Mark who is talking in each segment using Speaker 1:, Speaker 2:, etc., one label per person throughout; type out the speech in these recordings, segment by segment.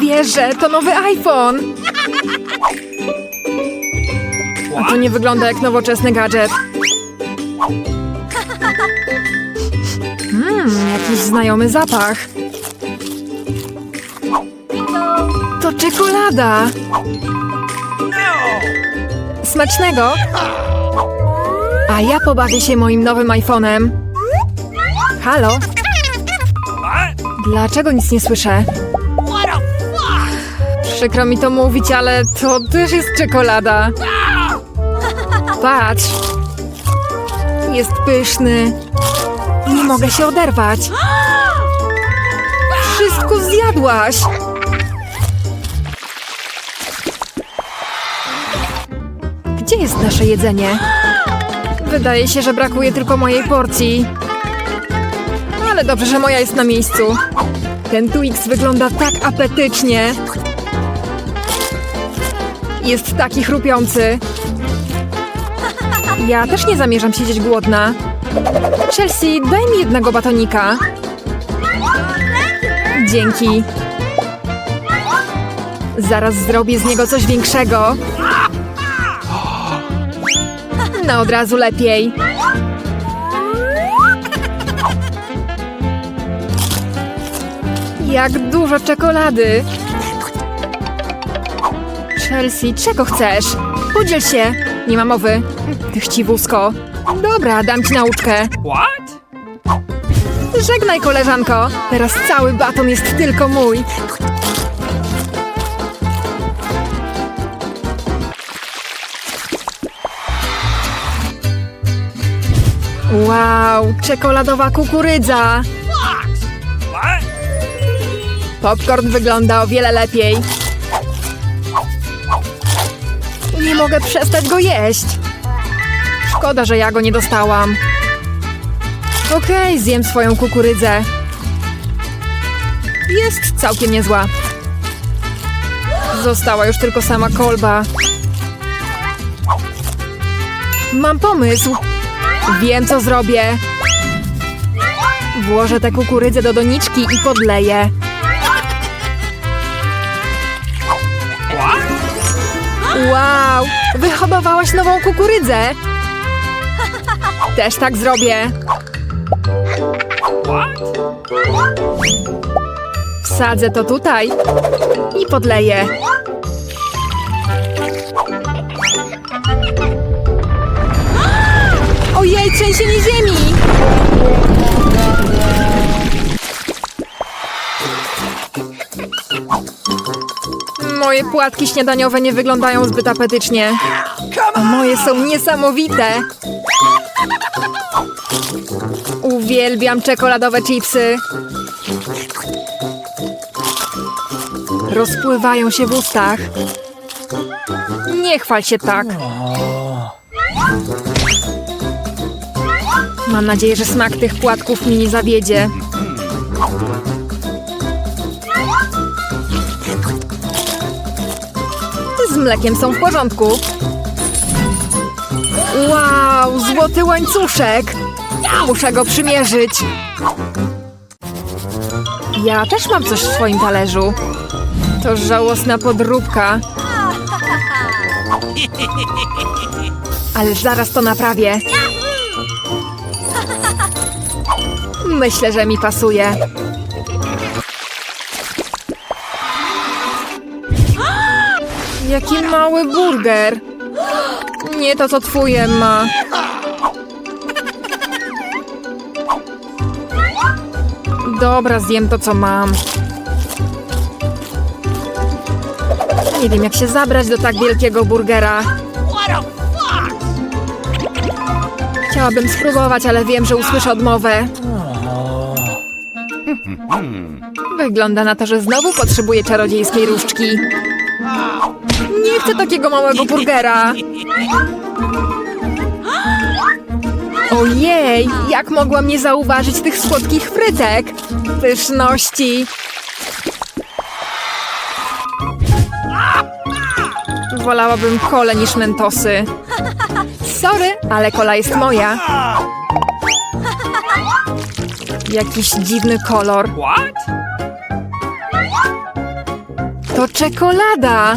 Speaker 1: wierzę, to nowy iPhone! A to nie wygląda jak nowoczesny gadżet. Mmm, jakiś znajomy zapach. To czekolada! Smacznego! A ja pobawię się moim nowym iPhone'em. Halo? Dlaczego nic nie słyszę? Przykro mi to mówić, ale to też jest czekolada. Patrz. Jest pyszny. Nie mogę się oderwać. Wszystko zjadłaś. Gdzie jest nasze jedzenie? Wydaje się, że brakuje tylko mojej porcji. Ale dobrze, że moja jest na miejscu. Ten Twix wygląda tak apetycznie. Jest taki chrupiący. Ja też nie zamierzam siedzieć głodna. Chelsea, daj mi jednego batonika. Dzięki. Zaraz zrobię z niego coś większego. No od razu lepiej. Jak dużo czekolady. Chelsea, czego chcesz? Podziel się. Nie ma mowy. Ty chciwusko. Dobra, dam ci nauczkę.
Speaker 2: What?
Speaker 1: Żegnaj, koleżanko. Teraz cały baton jest tylko mój. Wow, czekoladowa kukurydza. Popcorn wygląda o wiele lepiej. Nie mogę przestać go jeść. Szkoda, że ja go nie dostałam. Okej, zjem swoją kukurydzę. Jest całkiem niezła. Została już tylko sama kolba. Mam pomysł. Wiem, co zrobię. Włożę tę kukurydzę do doniczki i podleję. Wow! Wyhodowałaś nową kukurydzę! Też tak zrobię. Wsadzę to tutaj i podleję. Ojej, trzęsienie ziemi! Moje płatki śniadaniowe nie wyglądają zbyt apetycznie. A moje są niesamowite. Uwielbiam czekoladowe chipsy. Rozpływają się w ustach. Nie chwal się tak. Mam nadzieję, że smak tych płatków mi nie zawiedzie. Mlekiem są w porządku. Wow, złoty łańcuszek. Muszę go przymierzyć. Ja też mam coś w swoim talerzu. To żałosna podróbka. Ale zaraz to naprawię. Myślę, że mi pasuje. Jaki mały burger. Nie to, co twoje ma. Dobra, zjem to, co mam. Nie wiem, jak się zabrać do tak wielkiego burgera. Chciałabym spróbować, ale wiem, że usłyszę odmowę. Wygląda na to, że znowu potrzebuję czarodziejskiej różdżki. Nie chcę takiego małego burgera. Ojej, jak mogłam nie zauważyć tych słodkich frytek? Pyszności. Wolałabym kole niż mentosy. Sorry, ale kola jest moja. Jakiś dziwny kolor. To czekolada!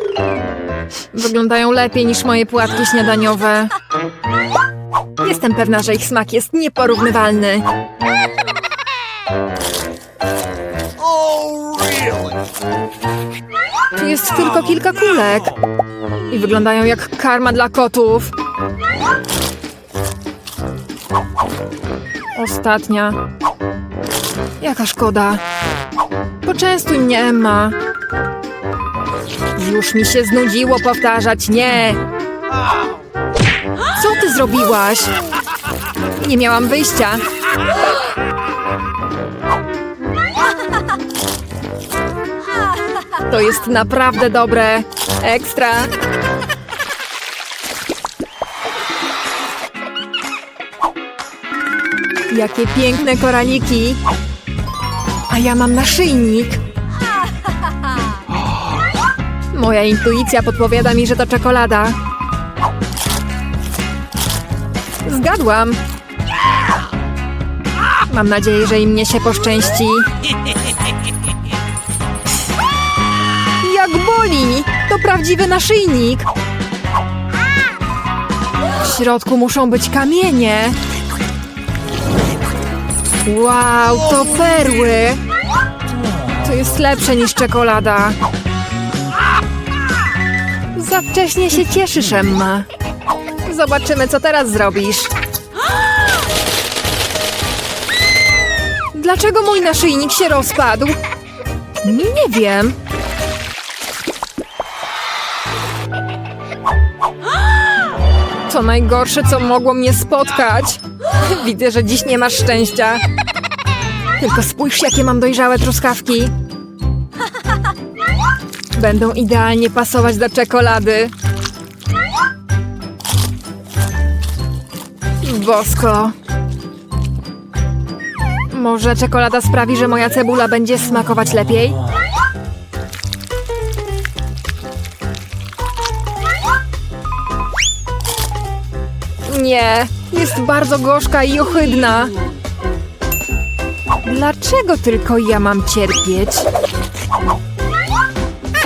Speaker 1: Wyglądają lepiej niż moje płatki śniadaniowe. Jestem pewna, że ich smak jest nieporównywalny. Tu jest tylko kilka kulek. I wyglądają jak karma dla kotów. Ostatnia. Jaka szkoda. Poczęstuj mnie, Emma. Już mi się znudziło powtarzać nie. Co ty zrobiłaś? Nie miałam wyjścia. To jest naprawdę dobre. Ekstra. Jakie piękne koraliki. A ja mam naszyjnik. Moja intuicja podpowiada mi, że to czekolada. Zgadłam. Mam nadzieję, że i mnie się poszczęści. Jak boli! To prawdziwy naszyjnik! W środku muszą być kamienie. Wow, to perły! To jest lepsze niż czekolada. Za wcześnie się cieszysz, Emma. Zobaczymy, co teraz zrobisz. Dlaczego mój naszyjnik się rozpadł? Nie wiem. To najgorsze, co mogło mnie spotkać. Widzę, że dziś nie masz szczęścia. Tylko spójrz, jakie mam dojrzałe truskawki. Będą idealnie pasować do czekolady. Bosko. Może czekolada sprawi, że moja cebula będzie smakować lepiej? Nie, jest bardzo gorzka i ohydna. Dlaczego tylko ja mam cierpieć?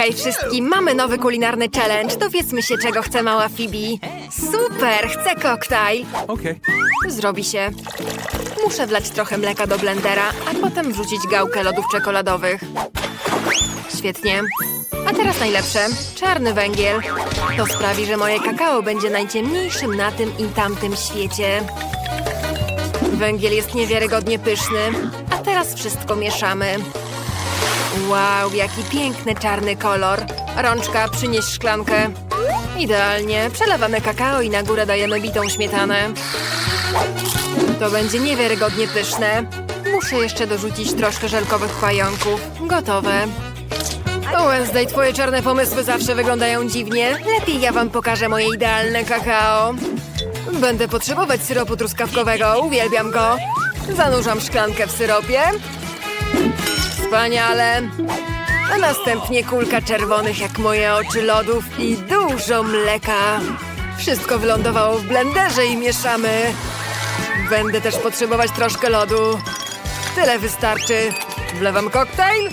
Speaker 1: Hej wszystkim, mamy nowy kulinarny challenge. Dowiedzmy się, czego chce mała Phoebe. Super, chcę koktajl.
Speaker 3: Okay.
Speaker 1: Zrobi się. Muszę wlać trochę mleka do blendera, a potem wrzucić gałkę lodów czekoladowych. Świetnie. A teraz najlepsze. Czarny węgiel. To sprawi, że moje kakao będzie najciemniejszym na tym i tamtym świecie. Węgiel jest niewiarygodnie pyszny. A teraz wszystko mieszamy. Wow, jaki piękny czarny kolor. Rączka, przynieś szklankę. Idealnie. Przelewamy kakao i na górę dajemy bitą śmietanę. To będzie niewiarygodnie pyszne. Muszę jeszcze dorzucić troszkę żelkowych pająków. Gotowe. Wednesday, twoje czarne pomysły zawsze wyglądają dziwnie. Lepiej ja wam pokażę moje idealne kakao. Będę potrzebować syropu truskawkowego, uwielbiam go. Zanurzam szklankę w syropie. Wspaniale. A następnie kulka czerwonych jak moje oczy lodów i dużo mleka. Wszystko wylądowało w blenderze i mieszamy. Będę też potrzebować troszkę lodu. Tyle wystarczy. Wlewam koktajl.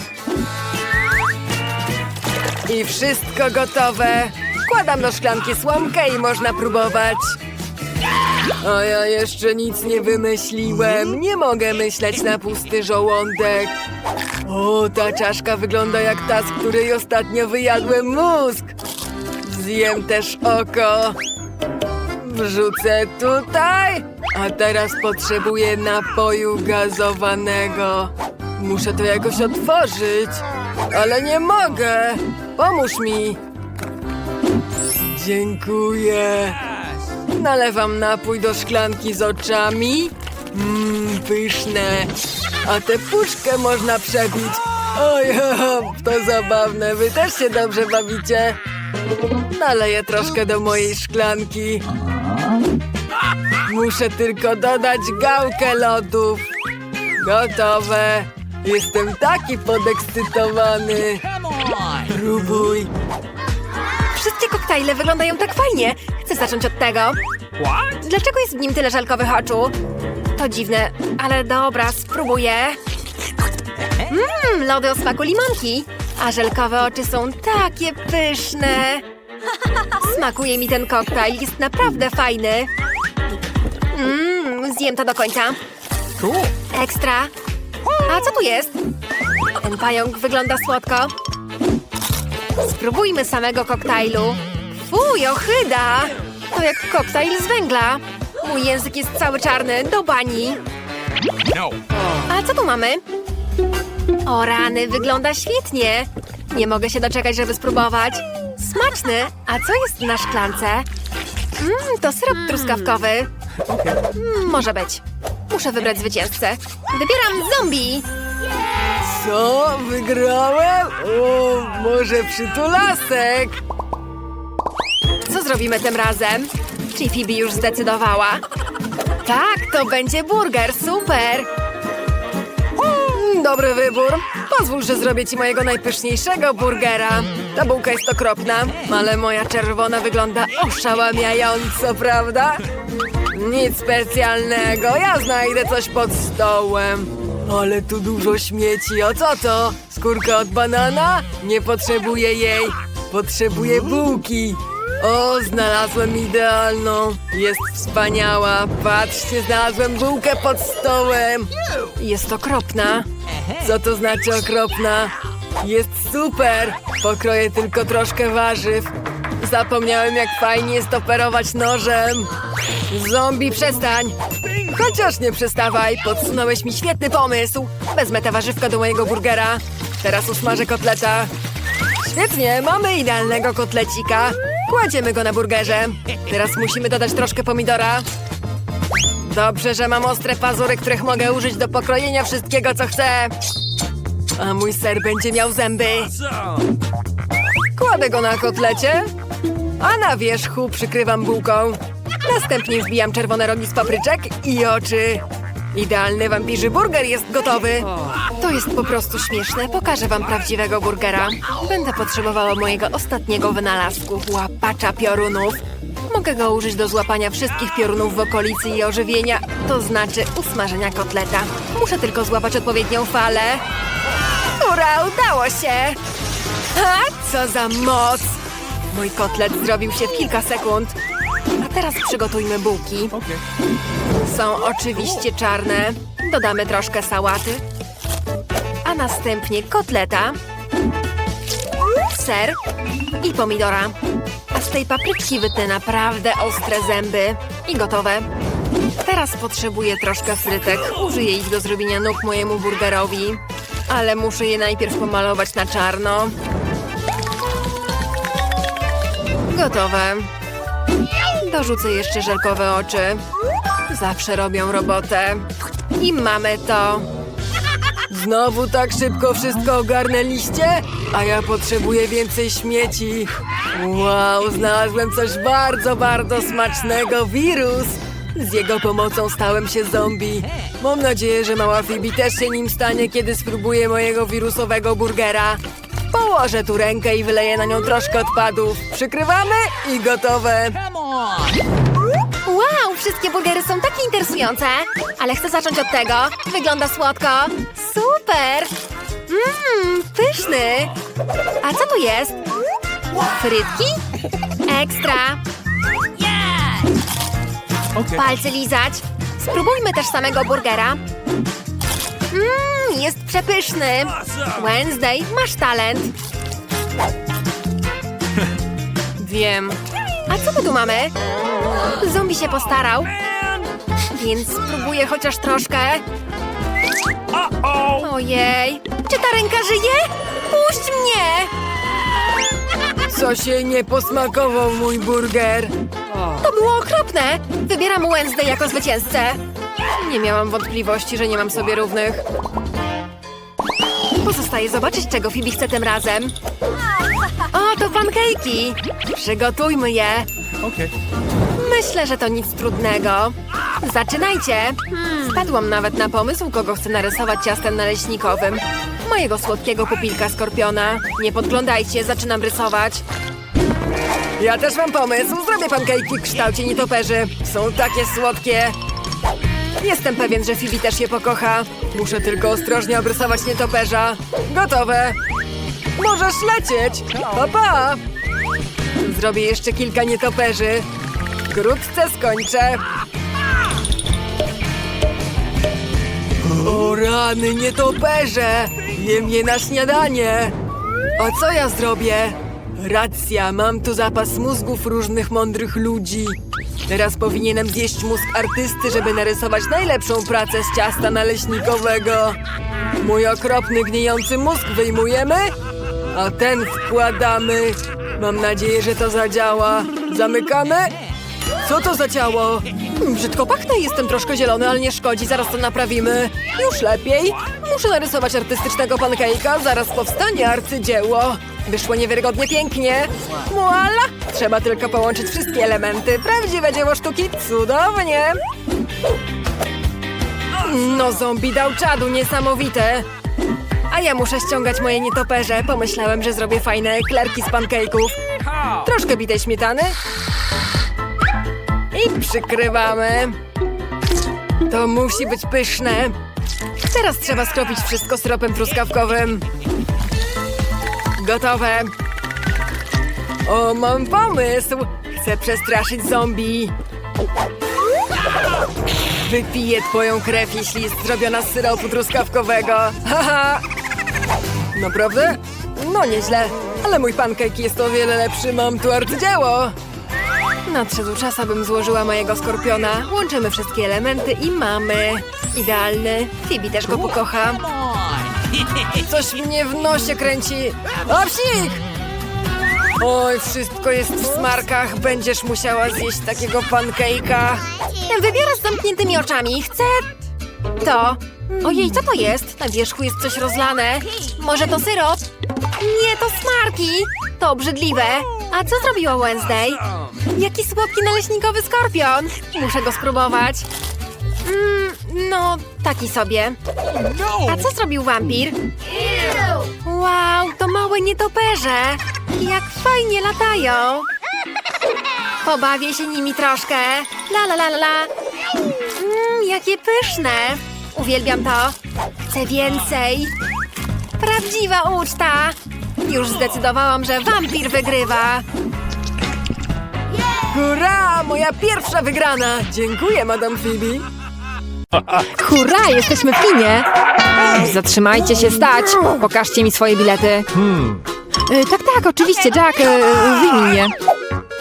Speaker 1: I wszystko gotowe. Wkładam do szklanki słomkę i można próbować. A ja jeszcze nic nie wymyśliłem. Nie mogę myśleć na pusty żołądek. O, ta czaszka wygląda jak ta, z której ostatnio wyjadłem mózg.
Speaker 3: Zjem też oko. Wrzucę tutaj. A teraz potrzebuję napoju gazowanego. Muszę to jakoś otworzyć. Ale nie mogę. Pomóż mi. Dziękuję. Nalewam napój do szklanki z oczami. Mmm, pyszne. A tę puszkę można przebić. Oj, to zabawne. Wy też się dobrze bawicie. Naleję troszkę do mojej szklanki. Muszę tylko dodać gałkę lodów. Gotowe. Jestem taki podekscytowany. Próbuj.
Speaker 1: Wszystkie koktajle wyglądają tak fajnie. Chcę zacząć od tego.
Speaker 2: What?
Speaker 1: Dlaczego jest w nim tyle żelkowych oczu? To dziwne, ale dobra, spróbuję. Mmm, lody o smaku limonki. A żelkowe oczy są takie pyszne. Smakuje mi ten koktajl, jest naprawdę fajny. Mmm, zjem to do końca. Ekstra. A co tu jest? Ten pająk wygląda słodko. Spróbujmy samego koktajlu. Fuj, ochyda! To jak koktajl z węgla. Mój język jest cały czarny, do bani.
Speaker 2: No.
Speaker 1: A co tu mamy? O rany, wygląda świetnie. Nie mogę się doczekać, żeby spróbować. Smaczny. A co jest na szklance? Mmm, to syrop truskawkowy. Mm, może być. Muszę wybrać zwycięzcę. Wybieram zombie.
Speaker 3: Co? Wygrałem? O, może przytulasek?
Speaker 1: Co zrobimy tym razem? Czy Phoebe już zdecydowała? Tak, to będzie burger, super!
Speaker 3: Mm, Dobry wybór. Pozwól, że zrobię ci mojego najpyszniejszego burgera. Ta bułka jest okropna, ale moja czerwona wygląda oszałamiająco, prawda? Nic specjalnego, ja znajdę coś pod stołem. Ale tu dużo śmieci, o co to? Skórka od banana? Nie potrzebuję jej. Potrzebuję bułki. O, znalazłem idealną. Jest wspaniała. Patrzcie, znalazłem bułkę pod stołem. Jest okropna. Co to znaczy okropna? Jest super! Pokroję tylko troszkę warzyw. Zapomniałem, jak fajnie jest operować nożem. Zombie, przestań! Chociaż nie przestawaj, podsunąłeś mi świetny pomysł. Wezmę tę warzywka do mojego burgera. Teraz usmażę kotleta. Świetnie, mamy idealnego kotlecika. Kładziemy go na burgerze. Teraz musimy dodać troszkę pomidora. Dobrze, że mam ostre pazury, których mogę użyć do pokrojenia wszystkiego, co chcę. A mój ser będzie miał zęby. Kładę go na kotlecie, a na wierzchu przykrywam bułką. Następnie wbijam czerwone rogi z papryczek i oczy. Idealny wampirzy burger jest gotowy. To jest po prostu śmieszne. Pokażę wam prawdziwego burgera. Będę potrzebowała mojego ostatniego wynalazku, łapacza piorunów. Mogę go użyć do złapania wszystkich piorunów w okolicy i ożywienia, to znaczy usmażenia kotleta. Muszę tylko złapać odpowiednią falę. Ura, udało się! A co za moc! Mój kotlet zrobił się w kilka sekund. Teraz przygotujmy bułki. Są oczywiście czarne. Dodamy troszkę sałaty. A następnie kotleta. Ser i pomidora. A z tej papryczki wytnę naprawdę ostre zęby. I gotowe. Teraz potrzebuję troszkę frytek. Użyję ich do zrobienia nóg mojemu burgerowi. Ale muszę je najpierw pomalować na czarno. Gotowe. Dorzucę jeszcze żelkowe oczy. Zawsze robią robotę. I mamy to. Znowu tak szybko wszystko ogarnęliście? A ja potrzebuję więcej śmieci. Wow, znalazłem coś bardzo, bardzo smacznego. Wirus. Z jego pomocą stałem się zombie. Mam nadzieję, że mała Phoebe też się nim stanie, kiedy spróbuje mojego wirusowego burgera. Położę tu rękę i wyleję na nią troszkę odpadów. Przykrywamy i gotowe.
Speaker 1: Wow, wszystkie burgery są takie interesujące. Ale chcę zacząć od tego. Wygląda słodko. Super! Mmm, pyszny. A co tu jest? Frytki? Ekstra. Palce lizać. Spróbujmy też samego burgera. Mmm, jest przepyszny. Wednesday, masz talent. Wiem. A co my tu mamy? Zombie się postarał. Więc spróbuję chociaż troszkę. Ojej. Czy ta ręka żyje? Puść mnie! Co się nie posmakował mój burger? To było okropne. Wybieram Wednesday jako zwycięzcę. Nie miałam wątpliwości, że nie mam sobie równych. Pozostaje zobaczyć, czego Phoebe chce tym razem. O, to pancake'i. Przygotujmy je.
Speaker 2: Okay.
Speaker 1: Myślę, że to nic trudnego. Zaczynajcie! Wpadłam nawet na pomysł, kogo chcę narysować ciastem naleśnikowym. Mojego słodkiego pupilka skorpiona. Nie podglądajcie, zaczynam rysować. Ja też mam pomysł. Zrobię pankejki w kształcie nietoperzy. Są takie słodkie. Jestem pewien, że Phoebe też je pokocha. Muszę tylko ostrożnie obrysować nietoperza. Gotowe! Możesz lecieć! Pa, pa! Zrobię jeszcze kilka nietoperzy. Wkrótce skończę. O rany, nietoperze! Jem je na śniadanie. A co ja zrobię? Racja, mam tu zapas mózgów różnych mądrych ludzi. Teraz powinienem zjeść mózg artysty, żeby narysować najlepszą pracę z ciasta naleśnikowego. Mój okropny, gnijący mózg wyjmujemy, a ten wkładamy. Mam nadzieję, że to zadziała. Zamykamy? Co to za ciało? Hmm, Brzydko pachnę, jestem troszkę zielony, ale nie szkodzi, zaraz to naprawimy. Już lepiej. Muszę narysować artystycznego pancake'a, zaraz powstanie arcydzieło. Wyszło niewiarygodnie pięknie. Muala! Trzeba tylko połączyć wszystkie elementy. Prawdziwe dzieło sztuki. Cudownie! No zombie dał czadu, niesamowite. A ja muszę ściągać moje nietoperze. Pomyślałem, że zrobię fajne eklerki z pancake'ów. Troszkę bitej śmietany. Przykrywamy. To musi być pyszne. Teraz trzeba skropić wszystko syropem truskawkowym. Gotowe. O, mam pomysł. Chcę przestraszyć zombie. Wypiję twoją krew, jeśli jest zrobiona z syropu truskawkowego. Haha. Naprawdę? No nieźle. Ale mój pancake jest o wiele lepszy. Mam tu arcydzieło. Nadszedł czas, abym złożyła mojego skorpiona. Łączymy wszystkie elementy i mamy. Idealny. Phoebe też go pokocha. Coś mnie w nosie kręci. O! Oj, wszystko jest w smarkach. Będziesz musiała zjeść takiego pancake'a. Wybiorę z zamkniętymi oczami. Chcę... To. Ojej, co to jest? Na wierzchu jest coś rozlane. Może to syrop? Nie, to smarki. To obrzydliwe. A co zrobiła Wednesday? Jaki słodki naleśnikowy skorpion. Muszę go spróbować. Mm, no, taki sobie.
Speaker 2: No.
Speaker 1: A co zrobił wampir? Wow, to małe nietoperze! Jak fajnie latają! Pobawię się nimi troszkę. La la la la. Mmm, jakie pyszne! Uwielbiam to. Chcę więcej. Prawdziwa uczta! Już zdecydowałam, że wampir wygrywa. Hurra! Moja pierwsza wygrana! Dziękuję, Madame Phoebe. Hurra, jesteśmy w kinie! Zatrzymajcie się, stać! Pokażcie mi swoje bilety. Y, tak, tak, oczywiście, Jack, y, wyjmij mnie.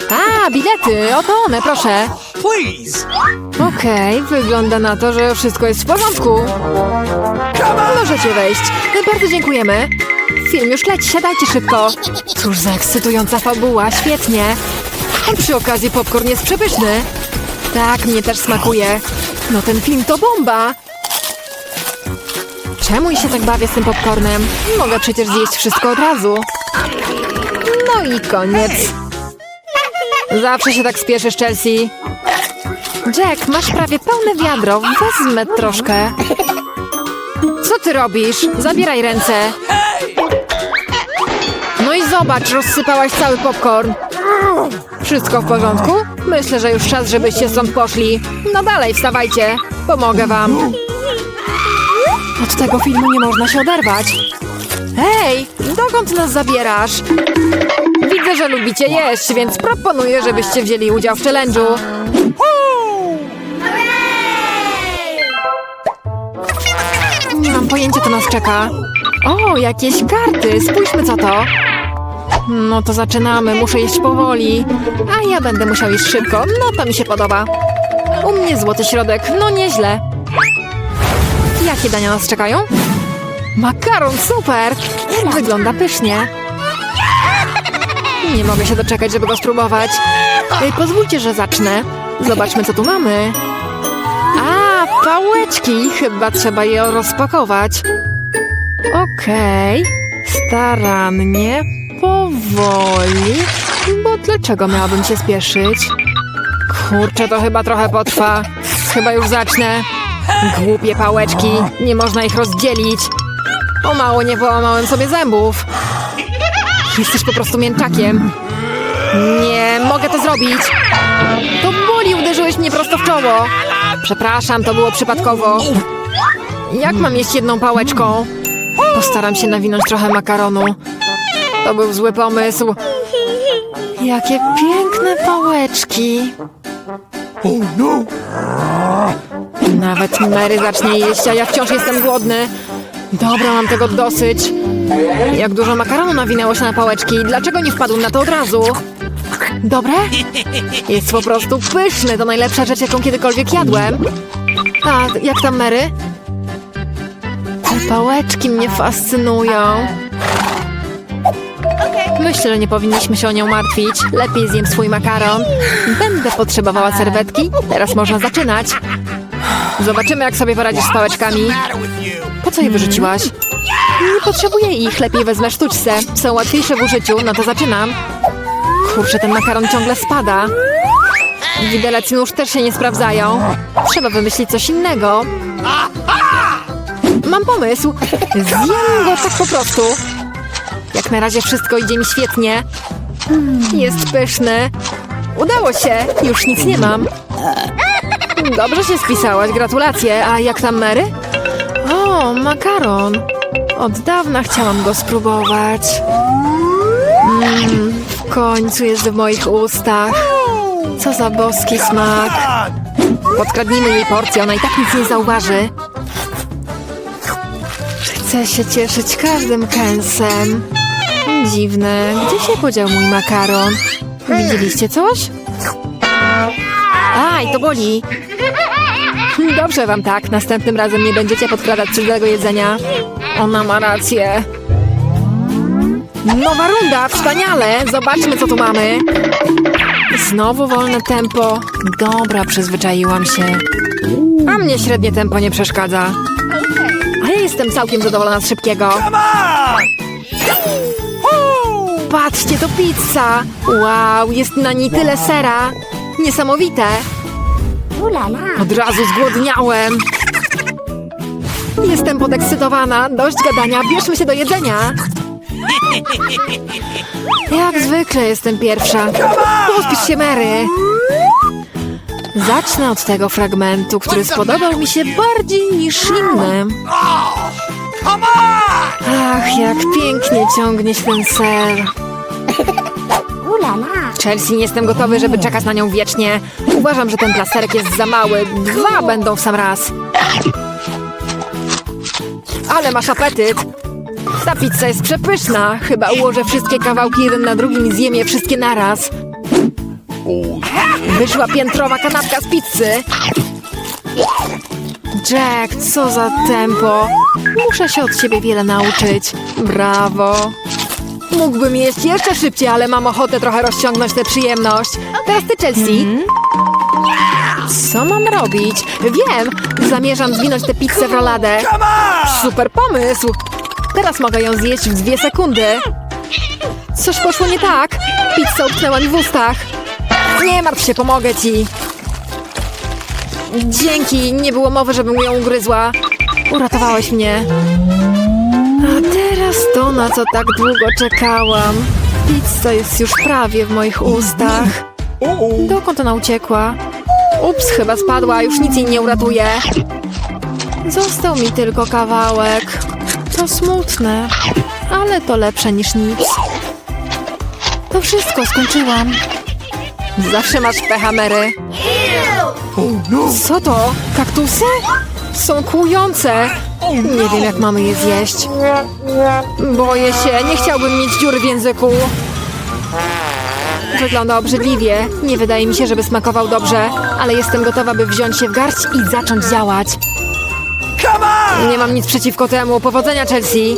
Speaker 1: A, bilety, oto one, proszę.
Speaker 2: Please.
Speaker 1: Okej, wygląda na to, że wszystko jest w porządku. Możecie wejść. Y, Bardzo dziękujemy. Film już leci, siadajcie szybko. Cóż za ekscytująca fabuła, świetnie. A przy okazji popcorn jest przepyszny. Tak, mnie też smakuje. No ten film to bomba. Czemu się tak bawię z tym popcornem? Mogę przecież zjeść wszystko od razu. No i koniec. Zawsze się tak spieszysz, Chelsea. Jack, masz prawie pełne wiadro. Wezmę troszkę. Co ty robisz? Zabieraj ręce. No i zobacz, rozsypałaś cały popcorn. Wszystko w porządku? Myślę, że już czas, żebyście stąd poszli. No dalej, wstawajcie. Pomogę wam. Od tego filmu nie można się oderwać. Hej, dokąd nas zabierasz? Widzę, że lubicie jeść, więc proponuję, żebyście wzięli udział w challenge'u. Nie mam pojęcia, co nas czeka. O, jakieś karty. Spójrzmy, co to. No to zaczynamy, muszę jeść powoli. A ja będę musiał jeść szybko, no to mi się podoba. U mnie złoty środek, no nieźle. Jakie dania nas czekają? Makaron, super! Wygląda pysznie. Nie mogę się doczekać, żeby go spróbować. Pozwólcie, że zacznę. Zobaczmy, co tu mamy. A, pałeczki. Chyba trzeba je rozpakować. Okej. Starannie, powoli. Bo dlaczego miałabym się spieszyć? Kurczę, to chyba trochę potrwa. Chyba już zacznę. Głupie pałeczki. Nie można ich rozdzielić. O mało nie połamałem sobie zębów. Jesteś po prostu mięczakiem. Nie, mogę to zrobić. To boli, uderzyłeś mnie prosto w czoło. Przepraszam, to było przypadkowo. Jak mam jeść jedną pałeczką? Postaram się nawinąć trochę makaronu. To był zły pomysł. Jakie piękne pałeczki.
Speaker 2: Oh no!
Speaker 1: Nawet Mary zacznie jeść, a ja wciąż jestem głodny. Dobra, mam tego dosyć. Jak dużo makaronu nawinęło się na pałeczki. Dlaczego nie wpadł na to od razu? Dobre? Jest po prostu pyszny. To najlepsza rzecz, jaką kiedykolwiek jadłem. A, jak tam Mary? Te pałeczki mnie fascynują. Myślę, że nie powinniśmy się o nią martwić. Lepiej zjem swój makaron. Będę potrzebowała serwetki. Teraz można zaczynać. Zobaczymy, jak sobie poradzisz z pałeczkami. Po co je wyrzuciłaś? Nie potrzebuję ich, lepiej wezmę sztućce. Są łatwiejsze w użyciu, no to zaczynam. Kurczę, ten makaron ciągle spada. Widelec nóż też się nie sprawdzają. Trzeba wymyślić coś innego. Mam pomysł. Zjem go tak po prostu. Jak na razie wszystko idzie mi świetnie. Jest pyszny. Udało się, już nic nie mam. Dobrze się spisałaś, gratulacje. A jak tam Mary? O, makaron. Od dawna chciałam go spróbować. Mmm, w końcu jest w moich ustach. Co za boski smak. Podkradnijmy jej porcję, ona i tak nic nie zauważy. Chcę się cieszyć każdym kęsem. Dziwne, gdzie się podział mój makaron? Widzieliście coś? Aj, to boli. Dobrze wam tak, następnym razem nie będziecie podkradać cudzego jedzenia. Ona ma rację. Nowa runda, wspaniale! Zobaczmy, co tu mamy. Znowu wolne tempo. Dobra, przyzwyczaiłam się. A mnie średnie tempo nie przeszkadza. A ja jestem całkiem zadowolona z szybkiego. Patrzcie, to pizza! Wow, jest na niej tyle sera. Niesamowite. Od razu zgłodniałem. Jestem podekscytowana. Dość gadania, bierzmy się do jedzenia. Jak zwykle jestem pierwsza. Pospisz się, Mary. Zacznę od tego fragmentu, który spodobał mi się bardziej niż inny.
Speaker 2: Come on!
Speaker 1: Ach, jak pięknie ciągnie się ten ser. Chelsea, nie jestem gotowy, żeby czekać na nią wiecznie. Uważam, że ten plasterek jest za mały. Dwa będą w sam raz. Ale masz apetyt. Ta pizza jest przepyszna. Chyba ułożę wszystkie kawałki jeden na drugim i zjem je wszystkie naraz. Wyszła piętrowa kanapka z pizzy. Jack, co za tempo. Muszę się od ciebie wiele nauczyć. Brawo. Mógłbym jeść jeszcze szybciej, ale mam ochotę trochę rozciągnąć tę przyjemność. Teraz ty, Chelsea. Co mam robić? Wiem! Zamierzam zwinąć tę pizzę w roladę. Super pomysł! Teraz mogę ją zjeść w dwie sekundy. Coś poszło nie tak. Pizza utknęła mi w ustach. Nie martw się, pomogę ci. Dzięki, nie było mowy, żebym ją ugryzła. Uratowałeś mnie. Teraz to, na co tak długo czekałam. Pizza jest już prawie w moich ustach. Dokąd ona uciekła? Ups, chyba spadła, już nic jej nie uratuje. Został mi tylko kawałek. To smutne, ale to lepsze niż nic. To wszystko, skończyłam. Zawsze masz pecha, Mary. Co to? Kaktusy? Są kłujące. Nie wiem, jak mamy je zjeść. Boję się, nie chciałbym mieć dziury w języku. Wygląda obrzydliwie. Nie wydaje mi się, żeby smakował dobrze, ale jestem gotowa, by wziąć się w garść i zacząć działać. Nie mam nic przeciwko temu. Powodzenia, Chelsea!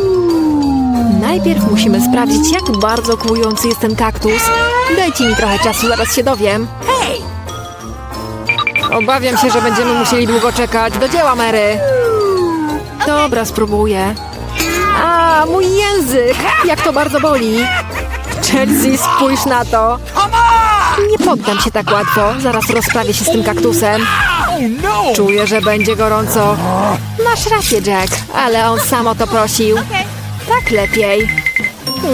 Speaker 1: Najpierw musimy sprawdzić, jak bardzo kłujący jest ten kaktus. Dajcie mi trochę czasu, zaraz się dowiem. Obawiam się, że będziemy musieli długo czekać. Do dzieła, Mary! Dobra, spróbuję. A, mój język! Jak to bardzo boli! Chelsea, spójrz na to! Nie poddam się tak łatwo. Zaraz rozprawię się z tym kaktusem. Czuję, że będzie gorąco. Masz rację, Jack, ale on sam o to prosił. Tak lepiej.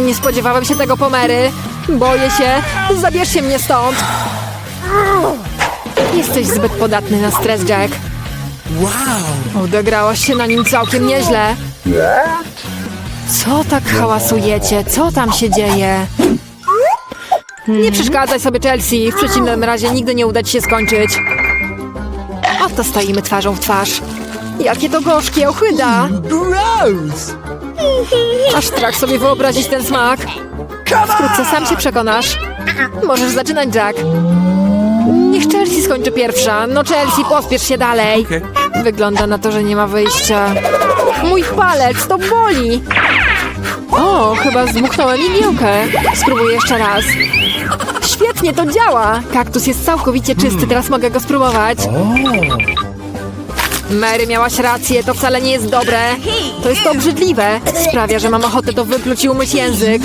Speaker 1: Nie spodziewałem się tego pomery. Boję się. Zabierzcie mnie stąd. Jesteś zbyt podatny na stres, Jack.
Speaker 2: Wow!
Speaker 1: Odegrałaś się na nim całkiem nieźle. Co tak hałasujecie? Co tam się dzieje? Nie przeszkadzaj sobie, Chelsea. W przeciwnym razie nigdy nie uda ci się skończyć. Oto stoimy twarzą w twarz. Jakie to gorzkie, ochyda!
Speaker 2: Gross!
Speaker 1: Aż strach sobie wyobrazić ten smak. Wkrótce sam się przekonasz. Możesz zaczynać, Jack. Niech Chelsea skończy pierwsza. No Chelsea, pospiesz się dalej.
Speaker 2: Okay.
Speaker 1: Wygląda na to, że nie ma wyjścia. Mój palec, to boli! O, chyba zmuchnąłem igiełkę. Spróbuję jeszcze raz. Świetnie, to działa! Kaktus jest całkowicie czysty, teraz mogę go spróbować. Mary, miałaś rację, to wcale nie jest dobre. To jest obrzydliwe. Sprawia, że mam ochotę to wypluć i umyć język.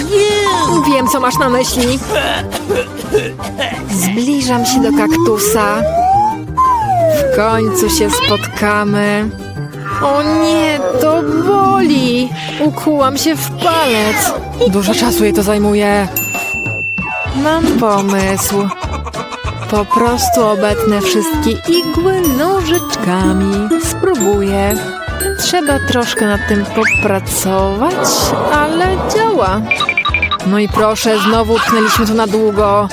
Speaker 1: Wiem, co masz na myśli. Zbliżam się do kaktusa. Końcu się spotkamy. O nie, to boli! Ukułam się w palec. Dużo czasu jej to zajmuje. Mam pomysł. Po prostu obetnę wszystkie igły nożyczkami. Spróbuję. Trzeba troszkę nad tym popracować, ale działa. No i proszę, znowu utknęliśmy tu na długo.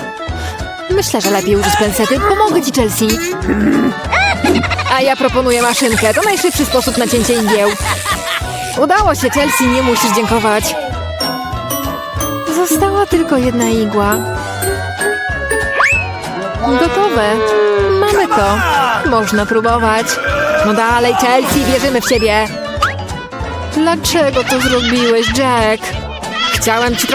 Speaker 1: Myślę, że lepiej użyć pensety. Pomogę ci, Chelsea. A ja proponuję maszynkę. To najszybszy sposób na cięcie igieł. Udało się, Chelsea, nie musisz dziękować. Została tylko jedna igła. Gotowe. Mamy to. Można próbować. No dalej, Chelsea, wierzymy w ciebie. Dlaczego to zrobiłeś, Jack? Chciałem ci